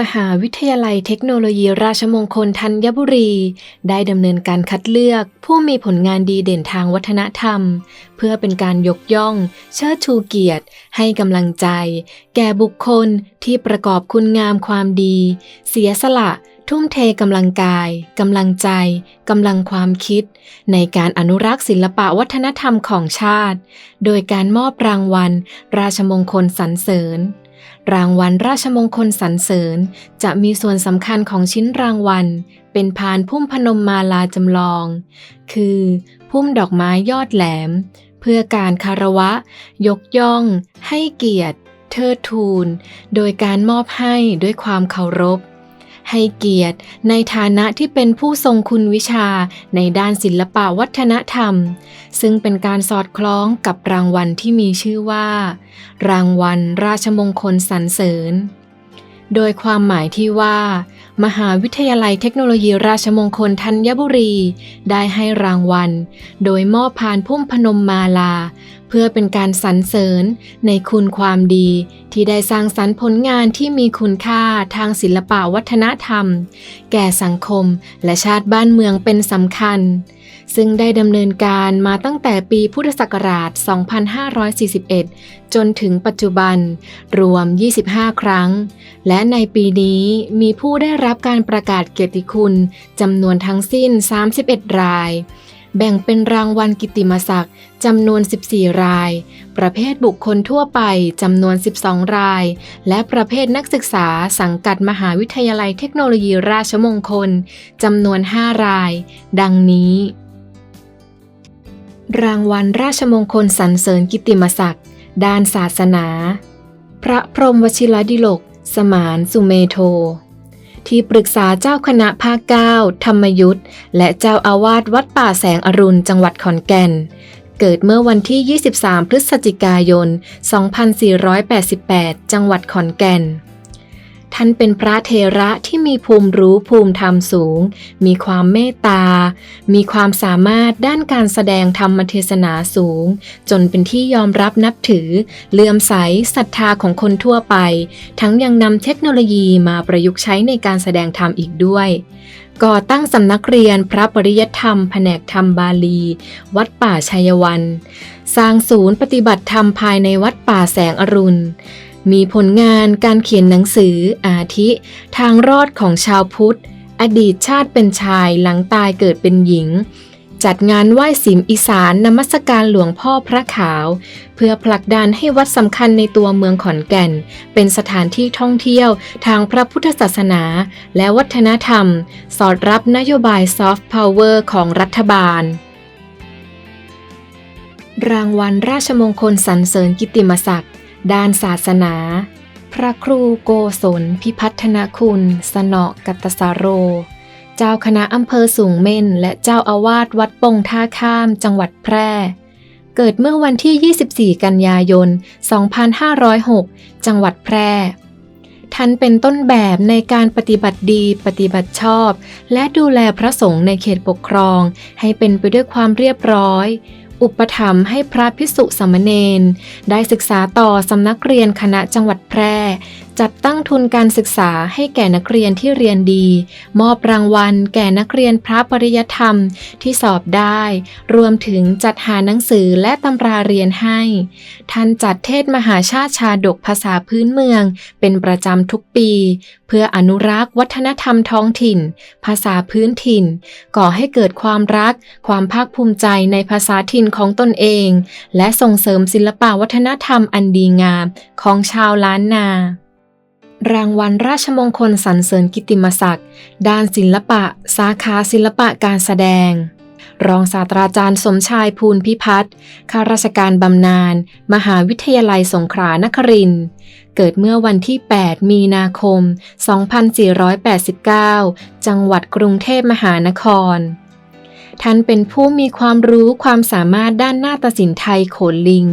มหาวิทยาลัยเทคโนโลยีราชมงคลธัญบุรี ได้ดำเนินการคัดเลือกผู้มีผลงานดีเด่นทางวัฒนธรรม เพื่อเป็นการยกย่อง เชิดชูเกียรติ ให้กำลังใจ แก่บุคคลที่ประกอบคุณงามความดี เสียสละทุ่มเทกำลังกาย กำลังใจ กำลังความคิด ในการอนุรักษ์ศิลปะวัฒนธรรมของชาติ โดยการมอบรางวัล ราชมงคลสรรเสริญ รางวัลราชมงคลสรรเสริญ จะมีส่วนสำคัญของชิ้นรางวัล เป็นพานพุ่มพนมมาลาจำลอง คือพุ่มดอกไม้ยอดแหลม เพื่อการคารวะ ยกย่อง ให้เกียรติ เทิดทูน โดยการมอบให้ด้วยความเคารพ ให้เกียรติในฐานะที่เป็นผู้ทรงคุณวิชาในด้านศิลปะวัฒนธรรม ซึ่งเป็นการสอดคล้องกับรางวัลที่มีชื่อว่า รางวัลราชมงคลสรรเสริญ โดยความหมายที่ว่า มหาวิทยาลัยเทคโนโลยีราชมงคลธัญบุรี ได้ให้รางวัล โดยมอบพานพุ่มพนมมาลา พื่อเป็นการสรรเสริญในคุณความดีที่ได้สร้างสรรค์ผลงานที่มีคุณค่าทางศิลปะวัฒนธรรม แก่สังคมและชาติบ้านเมืองเป็นสำคัญ ซึ่งได้ดำเนินการมาตั้งแต่ปีพุทธศักราช 2541 จนถึงปัจจุบัน รวม 25 ครั้ง และในปีนี้มีผู้ได้รับการประกาศเกียรติคุณจำนวนทั้งสิ้น 31 ราย แบ่งเป็นรางวัลกิติมศักดิ์จำนวน 14 ราย ประเภทบุคคลทั่วไปจำนวน 12 ราย และประเภทนักศึกษาสังกัดมหาวิทยาลัยเทคโนโลยีราชมงคลจำนวน 5 ราย ดังนี้ รางวัลราชมงคลสรรเสริญกิตติมศักดิ์ด้านศาสนา พระพรหมวชิรดิลก สมานสุเมโท ที่ปรึกษาเจ้าคณะภาคเก้าธรรมยุทธและเจ้าอาวาสวัดป่าแสงอรุณจังหวัดขอนแก่น เกิดเมื่อวันที่ 23 พฤศจิกายน 2488 จังหวัดขอนแก่น ท่านเป็นพระเทระที่มีภูมิรู้ภูมิธรรมสูง มีความเมตตา มีความสามารถด้านการแสดงธรรมเทศนาสูง จนเป็นที่ยอมรับนับถือ เลื่อมใสศรัทธาของคนทั่วไป ทั้งยังนำเทคโนโลยีมาประยุกต์ใช้ในการแสดงธรรมอีกด้วยก่อตั้งสำนักเรียนพระปริยธรรม แผนกธรรมบาลี วัดป่าชัยวัน สร้างศูนย์ปฏิบัติธรรมภายในวัดป่าแสงอรุณ มีผลงานการเขียนหนังสืออาทิ ทางรอดของชาวพุทธ อดีตชาติเป็นชายหลังตายเกิดเป็นหญิง จัดงานไหว้ศิมอีสานนมัสการหลวงพ่อพระขาว เพื่อผลักดันให้วัดสำคัญในตัวเมืองขอนแก่น เป็นสถานที่ท่องเที่ยวทางพระพุทธศาสนา และวัฒนธรรม สอดรับนโยบายซอฟต์พาวเวอร์ของรัฐบาลรางวัลราชมงคลสรรเสริญกิตติมศักดิ์ ด้านศาสนา พระครูโกศลพิพัฒนคุณ สนอกัตตสาโร เจ้าคณะอำเภอสูงเม่น และเจ้าอาวาสวัดปงท่าข้ามจังหวัดแพร่ เกิดเมื่อวันที่ 24 กันยายน 2506 จังหวัดแพร่ท่านเป็นต้นแบบในการปฏิบัติดีปฏิบัติชอบ และดูแลพระสงฆ์ในเขตปกครอง ให้เป็นไปด้วยความเรียบร้อย อุปถัมภ์ให้พระพิสุสามเณรได้ศึกษาต่อสำนักเรียนคณะจังหวัดแพร่จัดตั้งทุนการศึกษาให้แก่นักเรียนที่เรียนดี มอบรางวัล แก่นักเรียนพระปริยธรรมที่สอบได้ รวมถึงจัดหาหนังสือและตำราเรียนให้ ท่านจัดเทศมหาชาติชาดกภาษาพื้นเมือง เป็นประจำทุกปี เพื่ออนุรักษ์วัฒนธรรมท้องถิ่น ภาษาพื้นถิ่น ก่อให้เกิดความรัก ความภาคภูมิใจในภาษาถิ่นของตนเอง และส่งเสริมศิลปวัฒนธรรมอันดีงามของชาวล้านนา รางวัลราชมงคลสรรเสริญกิติมศักดิ์ด้านศิลปะ สาขาศิลปะการแสดง รองศาสตราจารย์สมชายภูลพิพัฒน์ข้าราชการบำนาญมหาวิทยาลัยสงขลานครินเกิดเมื่อวันที่ 8 มีนาคม 2489 จังหวัดกรุงเทพมหานครท่านเป็นผู้มีความรู้ความสามารถด้านนาฏศิลป์ไทยโขนลิง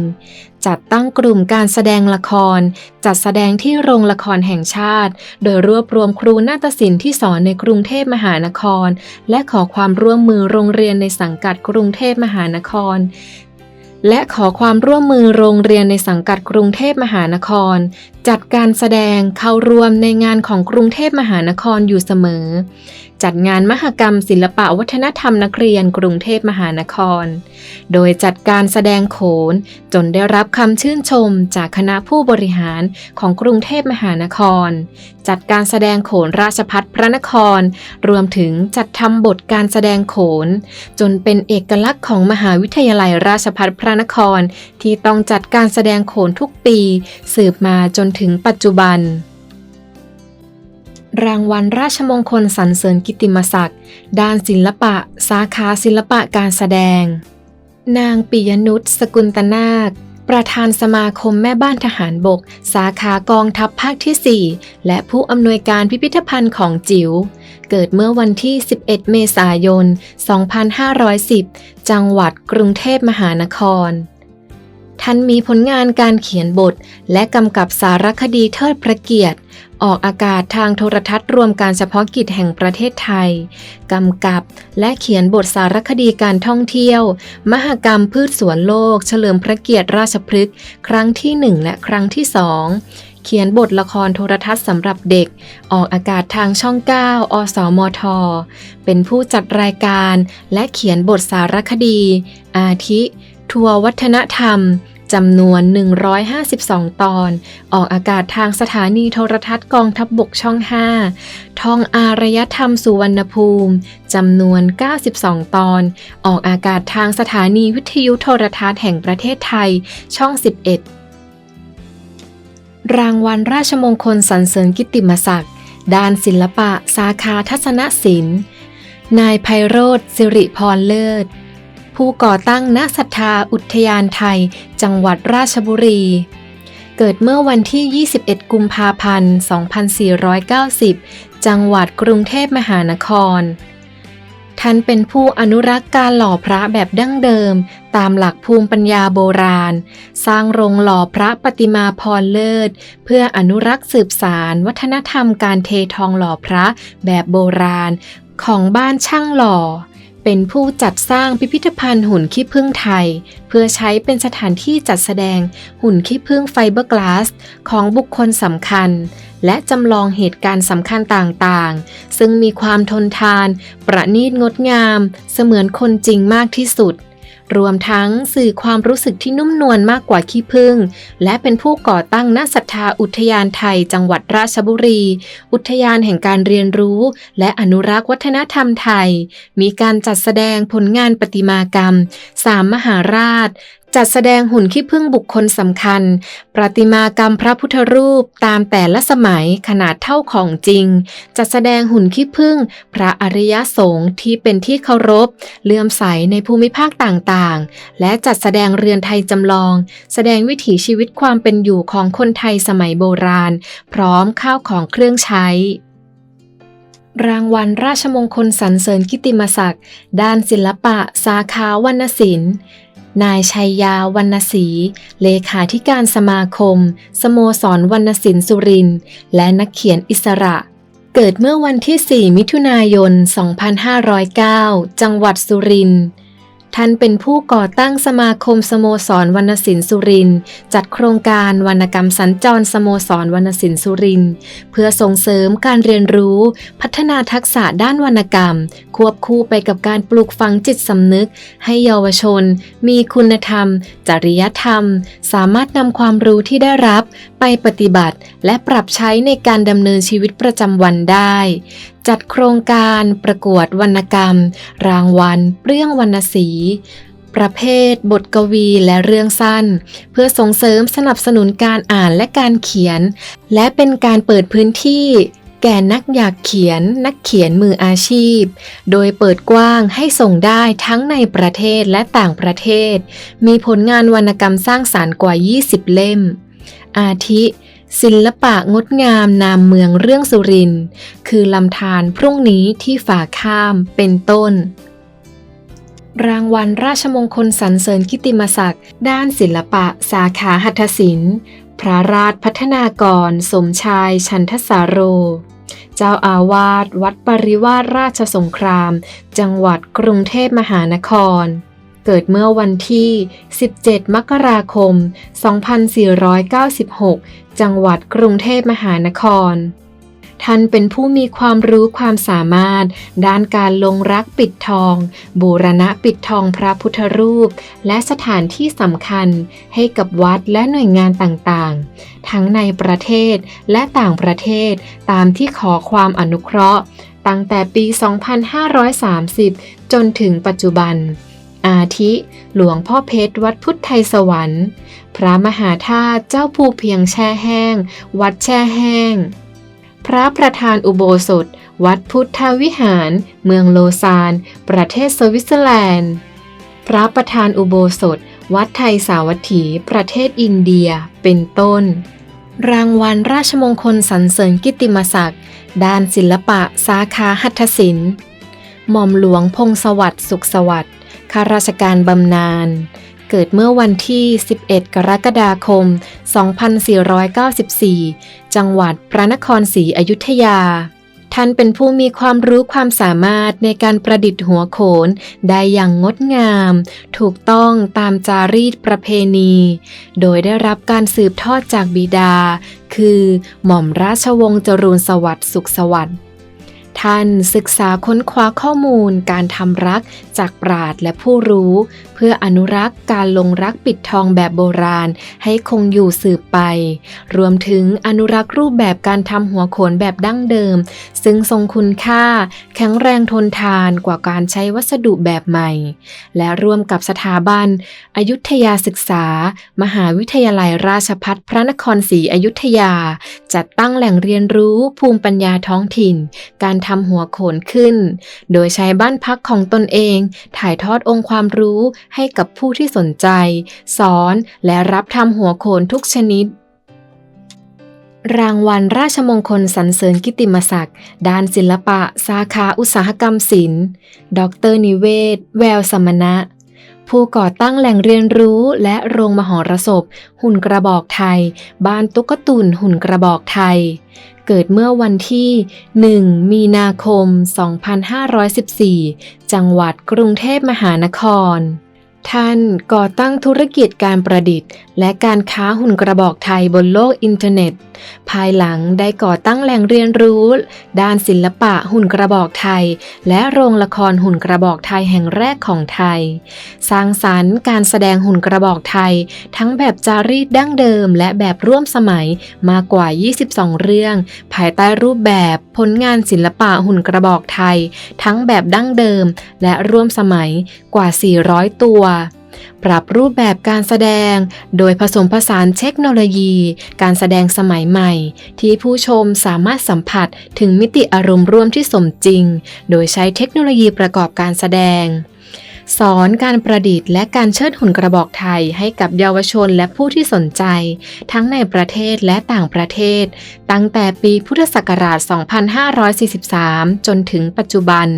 จัดตั้งกลุ่มการแสดงละคร จัดแสดงที่โรงละครแห่งชาติ โดยรวบรวมครูนาฏศิลป์ที่สอนในกรุงเทพมหานคร และขอความร่วมมือโรงเรียนในสังกัดกรุงเทพมหานคร และขอความร่วมมือโรงเรียนในสังกัดกรุงเทพมหานคร จัดการแสดงเข้าร่วมในงานของกรุงเทพมหานครอยู่เสมอ จัดงานมหกรรมศิลปะวัฒนธรรมนักเรียนกรุงเทพมหานคร โดยจัดการแสดงโขนจนได้รับคำชื่นชมจากคณะผู้บริหารของกรุงเทพมหานคร จัดการแสดงโขนราชพัฒพระนคร รวมถึงจัดทำบทการแสดงโขน จนเป็นเอกลักษณ์ของมหาวิทยาลัยราชภัฏพระนคร ที่ต้องจัดการแสดงโขนทุกปี สืบมาจนถึงปัจจุบัน รางวัลราชมงคลสรรเสริญกิติมศักดิ์ ด้านศิลปะ สาขาศิลปะการแสดง นางปิยนุชสกุลตนาค ประธานสมาคมแม่บ้านทหารบก สาขากองทัพภาคที่ 4 และผู้อำนวยการพิพิธภัณฑ์ของจิ๋ว เกิดเมื่อวันที่ 11 เมษายน 2510 จังหวัดกรุงเทพมหานครท่านมีผลงานการเขียนบท และกำกับสารคดีเทิดพระเกียรติ ออกอากาศทางโทรทัศน์รวมการเฉพาะกิจแห่งประเทศไทย กำกับและเขียนบทสารคดีการท่องเที่ยว มหกรรมพืชสวนโลก เฉลิมพระเกียรติราชพฤกษ์ครั้งที่ 1 และครั้งที่ 2เขียนบทละครโทรทัศน์สำหรับเด็ก ออกอากาศทางช่อง 9 อสมท เป็นผู้จัดรายการ และเขียนบทสารคดี อาทิ ทัวร์วัฒนธรรม จำนวน 152 ตอน ออกอากาศทางสถานีโทรทัศน์กองทัพบบกช่อง 5 ทองอารยธรรมสุวรรณภูมิจำนวน 92 ตอน ออกอากาศทางสถานีวิทยุโทรทัศน์แห่งประเทศไทยช่อง 11 รางวัลราชมงคลสรรเสริญกิตติมศักดิ์ด้านศิลปะ สาขาทัศนศิลป์ นายไพโรธสิริพรเลิศ ผู้ก่อตั้งณศรัทธาอุทยานไทย จังหวัดราชบุรี เกิดเมื่อวันที่ 21 กุมภาพันธ์ 2490 จังหวัดกรุงเทพมหานคร ท่านเป็นผู้อนุรักษ์การหล่อพระแบบดั้งเดิม ตามหลักภูมิปัญญาโบราณ สร้างโรงหล่อพระปฏิมาพรเลิศ เพื่ออนุรักษ์สืบสารวัฒนธรรมการเททองหล่อพระแบบโบราณ ของบ้านช่างหล่อ เป็นผู้จัดสร้างพิพิธภัณฑ์หุ่นขี้ผึ้งไทย เพื่อใช้เป็นสถานที่จัดแสดงหุ่นขี้ผึ้งไฟเบอร์กลาส ของบุคคลสำคัญ และจำลองเหตุการณ์สำคัญต่างๆ ซึ่งมีความทนทาน ประณีตงดงาม เสมือนคนจริงมากที่สุด รวมทั้งสื่อความรู้สึกที่นุ่มนวลมากกว่าขี้ผึ้งและเป็นผู้ก่อตั้งณศรัทธาอุทยานไทย จังหวัดราชบุรี อุทยานแห่งการเรียนรู้ และอนุรักษ์วัฒนธรรมไทย มีการจัดแสดงผลงานประติมากรรม สามมหาราช จัดแสดงหุ่นขี้ผึ้งบุคคลสำคัญ ประติมากรรมพระพุทธรูปตามแต่ละสมัยขนาดเท่าของจริง จัดแสดงหุ่นขี้ผึ้งพระอริยสงฆ์ที่เป็นที่เคารพ เลื่อมใสในภูมิภาคต่างๆ และจัดแสดงเรือนไทยจำลอง แสดงวิถีชีวิตความเป็นอยู่ของคนไทยสมัยโบราณ พร้อมข้าวของเครื่องใช้รางวัลราชมงคลสรรเสริญกิตติมศักดิ์ ด้านศิลปะ สาขาวรรณศิลป์ นายชัยยาวรรณศรีเลขาธิการสมาคม สโมสรวรรณศิลป์สุรินทร์และนักเขียนอิสระ เกิดเมื่อวันที่ 4 มิถุนายน 2509 จังหวัดสุรินทร์ ท่านเป็นผู้ก่อตั้งสมาคมสโมสรวรรณศิลป์สุริน จัดโครงการวรรณกรรมสัญจรสโมสรวรรณศิลป์สุริน เพื่อส่งเสริมการเรียนรู้ พัฒนาทักษะด้านวรรณกรรม ควบคู่ไปกับการปลูกฝังจิตสำนึก ให้เยาวชน มีคุณธรรม จริยธรรม สามารถนำความรู้ที่ได้รับ ไปปฏิบัติ และปรับใช้ในการดำเนินชีวิตประจำวันได้จัดโครงการประกวดวรรณกรรม รางวัลเรื่องวรรณสี ประเภท บทกวีและเรื่องสั้น เพื่อส่งเสริมสนับสนุนการอ่านและการเขียน และเป็นการเปิดพื้นที่แก่นักอยากเขียนนักเขียนมืออาชีพ โดยเปิดกว้างให้ส่งได้ทั้งในประเทศและต่างประเทศ มีผลงานวรรณกรรมสร้างสารรค์กว่า 20 เล่ม อาทิ ศิลปะงดงามนามเมืองเรื่องสุริน คือลำธารพรุ่งนี้ที่ฝ่าข้ามเป็นต้น รางวัลราชมงคลสรรเสริญกิตติมศักดิ์ด้านศิลปะสาขาหัตถศิลป์ พระราชพัฒนากร สมชายชันทสาโร เจ้าอาวาสวัดปริวาสราชสงคราม จังหวัดกรุงเทพมหานคร เกิดเมื่อวันที่ 17 มกราคม 2496 จังหวัดกรุงเทพมหานคร ท่านเป็นผู้มีความรู้ความสามารถ ด้านการลงรักปิดทอง บูรณะปิดทองพระพุทธรูป และสถานที่สำคัญให้กับวัดและหน่วยงานต่างๆ ทั้งในประเทศและต่างประเทศตามที่ขอความอนุเคราะห์ ตั้งแต่ปี 2530 จนถึงปัจจุบัน อาทิหลวงพ่อเพชรวัดพุทธไทยสวรรค์ พระมหาธาตุเจ้าภูเพียงแช่แห้ง วัดแช่แห้ง พระประธานอุโบสถ วัดพุทธวิหาร เมืองโลซาน ประเทศสวิตเซอร์แลนด์ พระประธานอุโบสถ วัดไทยสาวัตถี ประเทศอินเดีย เป็นต้น รางวัลราชมงคลสรรเสริญกิตติมศักดิ์ ด้านศิลปะสาขาหัตถศิลป์ หม่อมหลวงพงศวัสดิ์สุขสวัสดิ์ ข้าราชการบำนาญ เกิดเมื่อวันที่ 11 กรกฎาคม 2494 จังหวัดพระนครศรีอยุธยา ท่านเป็นผู้มีความรู้ความสามารถในการประดิษฐ์หัวโขนได้อย่างงดงาม ถูกต้องตามจารีตประเพณี โดยได้รับการสืบทอดจากบิดา คือหม่อมราชวงศ์จรูนสวัสดิ์สุขสวัสดิ์ ท่านศึกษาค้นคว้าข้อมูลการทำรักจากปราดและผู้รู้ พื่ออนุรักษ์การลงรักปิดทองแบบโบราณ ให้คงอยู่สืบไป รวมถึงอนุรักษ์รูปแบบการทำหัวโขนแบบดั้งเดิม ซึ่งทรงคุณค่า แข็งแรงทนทานกว่าการใช้วัสดุแบบใหม่ และร่วมกับสถาบัน อยุธยาศึกษา มหาวิทยาลัยราชภัฏพระนครศรีอยุธยา จัดตั้งแหล่งเรียนรู้ภูมิปัญญาท้องถิ่น การทำหัวโขนขึ้น โดยใช้บ้านพักของตนเอง ถ่ายทอดองค์ความรู้ให้กับผู้ที่สนใจ สอนและรับทำหัวโขนทุกชนิด รางวัลราชมงคลสรรเสริญกิติมศักดิ์ด้านศิลปะ สาขาอุตสาหกรรมศิลป์ ดรนิเวศ แววสมณะผู้ก่อตั้งแหล่งเรียนรู้และโรงมหรสพ หุ่นกระบอกไทย บ้านตุ๊กตุนหุ่นกระบอกไทย เกิดเมื่อวันที่ 1 มีนาคม 2514 จังหวัดกรุงเทพมหานคร ท่านก่อตั้งธุรกิจการประดิษฐ์ และการค้าหุ่นกระบอกไทยบนโลกอินเทอร์เน็ต ภายหลังได้ก่อตั้งแหล่งเรียนรู้ ด้านศิลปะหุ่นกระบอกไทย และโรงละครหุ่นกระบอกไทยแห่งแรกของไทย สร้างสรรค์การแสดงหุ่นกระบอกไทย ทั้งแบบจารีตดั้งเดิม และแบบร่วมสมัยมากกว่า 22 เรื่อง ภายใต้รูปแบบผลงานศิลปะหุ่นกระบอกไทย ทั้งแบบดั้งเดิม และร่วมสมัยกว่า 400 ตัวปรับรูปแบบการแสดง โดยผสมผสานเทคโนโลยี การแสดงสมัยใหม่ ที่ผู้ชมสามารถสัมผัสถึงมิติอารมณ์ร่วมที่สมจริง โดยใช้เทคโนโลยีประกอบการแสดง สอนการประดิษฐ์และการเชิดหุ่นกระบอกไทยให้กับเยาวชนและผู้ที่สนใจ ทั้งในประเทศและต่างประเทศ ตั้งแต่ปีพุทธศักราช 2543 จนถึงปัจจุบัน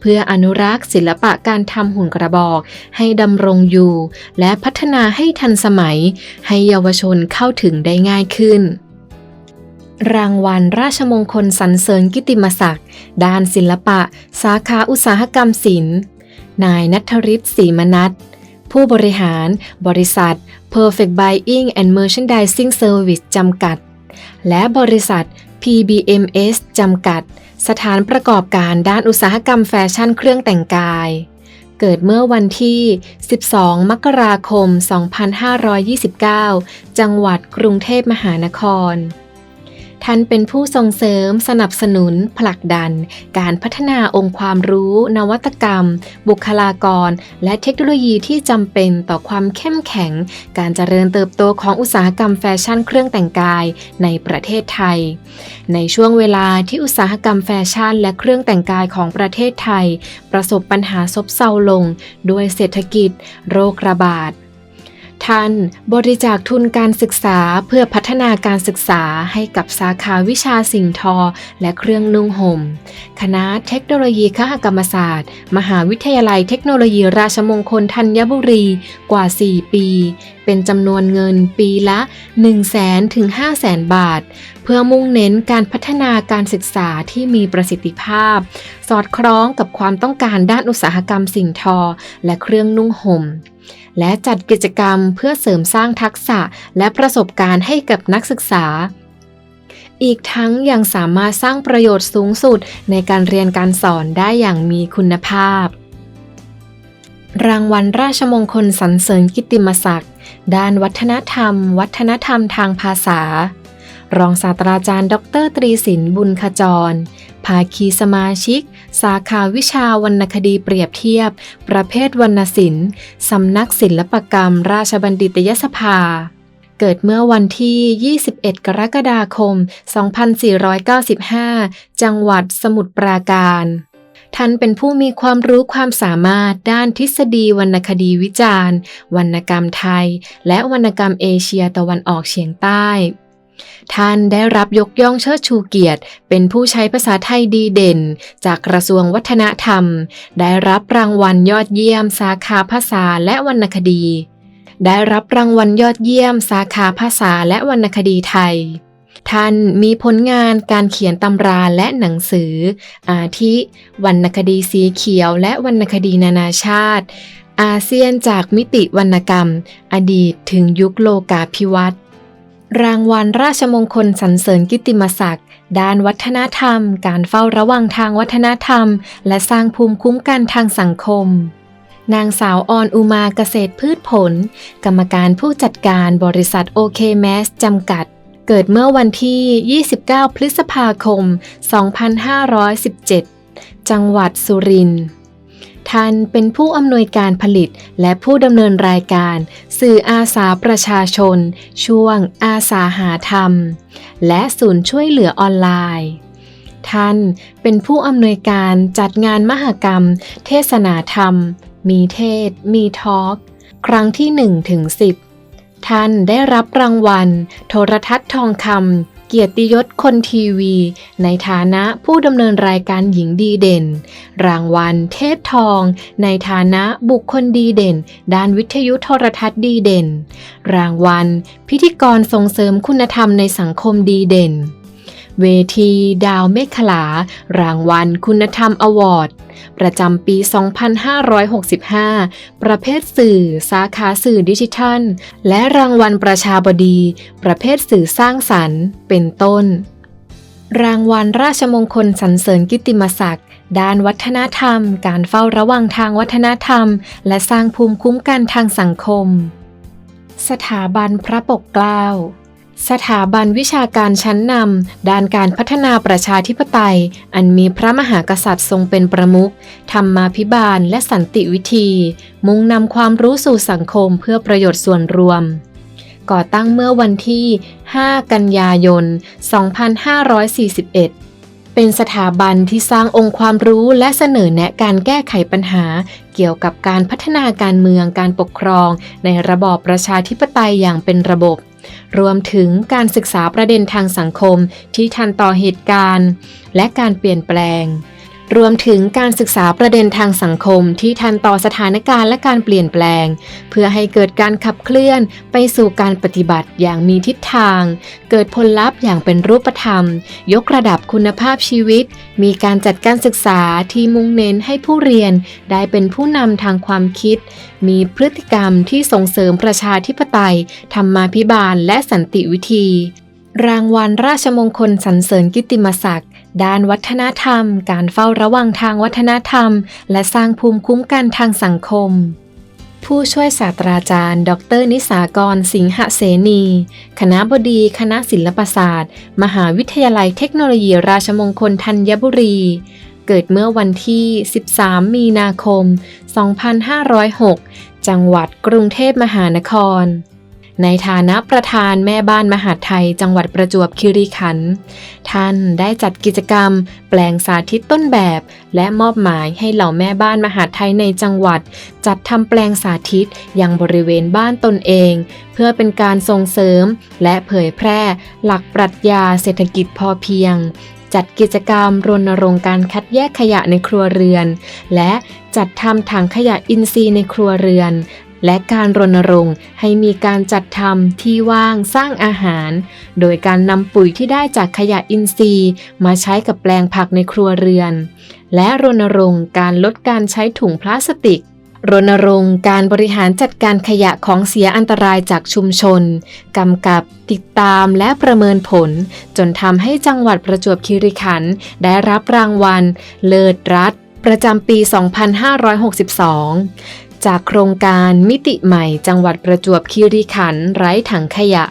เพื่ออนุรักษ์ศิลปะการทำหุ่นกระบอก ให้ดำรงอยู่ และพัฒนาให้ทันสมัย ให้เยาวชนเข้าถึงได้ง่ายขึ้นรางวัลราชมงคลสรรเสริญกิตติมศักดิ์ ด้านศิลปะ สาขาอุตสาหกรรมศิลป์ นายนัทริศศรีมนัทผู้บริหารบริษัท Perfect Buying and Merchandising Service จำกัด และบริษัท PBMS จำกัด สถานประกอบการด้านอุตสาหกรรมแฟชั่นเครื่องแต่งกาย เกิดเมื่อวันที่ 12 มกราคม 2529 จังหวัดกรุงเทพมหานคร ท่านเป็นผู้ส่งเสริมสนับสนุน ผลักดัน การพัฒนาองค์ความรู้ นวัตกรรม บุคลากร และเทคโนโลยีที่จำเป็นต่อความเข้มแข็ง การเจริญเติบโตของอุตสาหกรรมแฟชั่นเครื่องแต่งกายในประเทศไทย ในช่วงเวลาที่อุตสาหกรรมแฟชั่น และเครื่องแต่งกายของประเทศไทย ประสบปัญหาซบเซาลง ด้วยเศรษฐกิจ โรคระบาด ท่านบริจาคทุนการศึกษาเพื่อพัฒนาการศึกษาให้กับสาขาวิชาสิ่งทอ และเครื่องนุ่งห่ม คณะเทคโนโลยีคหกรรมศาสตร์ มหาวิทยาลัยเทคโนโลยีราชมงคลธัญบุรีกว่า 4 ปี เป็นจำนวนเงินปีละ 1 0 0 0 0 0ถึง5 0 0 0 0 0บาท เพื่อมุ่งเน้นการพัฒนาการศึกษาที่มีประสิทธิภาพ สอดคล้องกับความต้องการด้านอุตสาหกรรมสิ่งทอ และเครื่องนุ่งห่ม และจัดกิจกรรมเพื่อเสริมสร้างทักษะและประสบการณ์ให้กับนักศึกษา อีกทั้งยังสามารถสร้างประโยชน์สูงสุดในการเรียนการสอนได้อย่างมีคุณภาพ รางวัลราชมงคลสรรเสริญกิตติมศักดิ์ด้านวัฒนธรรม วัฒนธรรมทางภาษารองศาสตราจารย์ ดร ตรีสินบุญขจร ภาคีสมาชิก สาขาวิชาวรรณคดีเปรียบเทียบ ประเภทวรรณศิลป์สำนักศิลปกรรม ราชบัณฑิตยสภา เกิดเมื่อวันที่ 21 กรกฎาคม 2495 จังหวัดสมุทรปราการท่านเป็นผู้มีความรู้ความสามารถด้านทฤษฎีวรรณคดีวิจารณ์ วรรณกรรมไทย และวรรณกรรมเอเชียตะวันออกเฉียงใต้ ท่านได้รับยกย่องเชิดชูเกียรติ เป็นผู้ใช้ภาษาไทยดีเด่น จากกระทรวงวัฒนธรรม ได้รับรางวัลยอดเยี่ยม สาขาภาษาและวรรณคดี ได้รับรางวัลยอดเยี่ยม สาขาภาษาและวรรณคดีไทยท่านมีผลงานการเขียนตำราและหนังสือ อาทิวรรณคดีสีเขียวและวรรณคดีนานาชาติ อาเซียนจากมิติวรรณกรรม อดีตถึงยุคโลกาภิวัตน์ รางวัลราชมงคลสรรเสริญกิติมศักดิ์ด้านวัฒนธรรม การเฝ้าระวังทางวัฒนธรรม และสร้างภูมิคุ้มกันทางสังคม นางสาวออนอุมาเกษตรพืชผล กรรมการผู้จัดการบริษัทโอเคแมสจำกัด เกิดเมื่อวันที่ 29 พฤษภาคม 2517 จังหวัดสุรินทร์ ท่านเป็นผู้อำนวยการผลิตและผู้ดำเนินรายการ สื่ออาสาประชาชน ช่วงอาสาหาธรรม และศูนย์ช่วยเหลือออนไลน์ ท่านเป็นผู้อำนวยการจัดงานมหกรรม เทศนาธรรม มีเทศ มีทอล์กครั้งที่1ถึง10 ท่านได้รับรางวัล โทรทัศน์ทองคำ เกียรติยศคนทีวี ในฐานะผู้ดำเนินรายการหญิงดีเด่น รางวัลเทพทอง ในฐานะบุคคลดีเด่น ด้านวิทยุโทรทัศน์ดีเด่น รางวัล พิธีกรส่งเสริมคุณธรรมในสังคมดีเด่น เวที ดาวเมฆลา รางวัลคุณธรรมอวอร์ด ประจำปี 2565 ประเภทสื่อ สาขาสื่อดิจิทัล และรางวัลประชาบดี ประเภทสื่อสร้างสรรค์ เป็นต้น รางวัลราชมงคลสรรเสริญกิตติมศักดิ์ด้านวัฒนธรรม การเฝ้าระวังทางวัฒนธรรม และสร้างภูมิคุ้มกันทางสังคม สถาบันพระปกเกล้า สถาบันวิชาการชั้นนำด้านการพัฒนาประชาธิปไตย อันมีพระมหากษัตริย์ทรงเป็นประมุขธรรมาภิบาลและสันติวิธี มุ่งนำความรู้สู่สังคมเพื่อประโยชน์ส่วนรวม ก่อตั้งเมื่อวันที่ 5 กันยายน 2541เป็นสถาบันที่สร้างองค์ความรู้และเสนอแนะการแก้ไขปัญหา เกี่ยวกับการพัฒนาการเมืองการปกครอง ในระบอบประชาธิปไตยอย่างเป็นระบบ รวมถึงการศึกษาประเด็นทางสังคมที่ทันต่อเหตุการณ์ และการเปลี่ยนแปลง รวมถึงการศึกษาประเด็นทางสังคมที่ทันต่อสถานการณ์และการเปลี่ยนแปลง เพื่อให้เกิดการขับเคลื่อนไปสู่การปฏิบัติอย่างมีทิศทาง เกิดผลลัพธ์อย่างเป็นรูปธรรม ยกระดับคุณภาพชีวิต มีการจัดการศึกษาที่มุ่งเน้นให้ผู้เรียนได้เป็นผู้นำทางความคิด มีพฤติกรรมที่ส่งเสริมประชาธิปไตย ธรรมาภิบาล และสันติวิธี รางวัลราชมงคลสรรเสริญกิตติมศักดิ์ ด้านวัฒนธรรม การเฝ้าระวังทางวัฒนธรรม และสร้างภูมิคุ้มกันทางสังคม ผู้ช่วยศาสตราจารย์ ดร นิสากร สิงหเสนี คณะบดีคณะศิลปศาสตร์ มหาวิทยาลัยเทคโนโลยีราชมงคลธัญบุรี เกิดเมื่อวันที่ 13 มีนาคม 2506 จังหวัดกรุงเทพมหานคร ในฐานะประธานแม่บ้านมหาดไทย จังหวัดประจวบคีรีขันธ์ท่านได้จัดกิจกรรม แปลงสาธิตต้นแบบ และมอบหมายให้เหล่าแม่บ้านมหาดไทยในจังหวัด จัดทำแปลงสาธิตยังบริเวณบ้านตนเอง เพื่อเป็นการส่งเสริม และเผยแพร่ หลักปรัชญาเศรษฐกิจพอเพียงจัดกิจกรรมรณรงค์การคัดแยกขยะในครัวเรือน และจัดทำถังขยะอินทรีย์ในครัวเรือน และการรณรงค์ให้มีการจัดทำที่ว่างสร้างอาหาร โดยการนำปุ๋ยที่ได้จากขยะอินทรีย์ มาใช้กับแปลงผักในครัวเรือน และรณรงค์การลดการใช้ถุงพลาสติกรณรงค์การบริหารจัดการขยะของเสียอันตรายจากชุมชน กำกับติดตามและประเมินผล จนทำให้จังหวัดประจวบคีรีขันธ์ได้รับรางวัล เลิศรัฐ ประจำปี 2562 จากโครงการมิติใหม่จังหวัดประจวบคีรีขันธ์ไร้ถังขยะ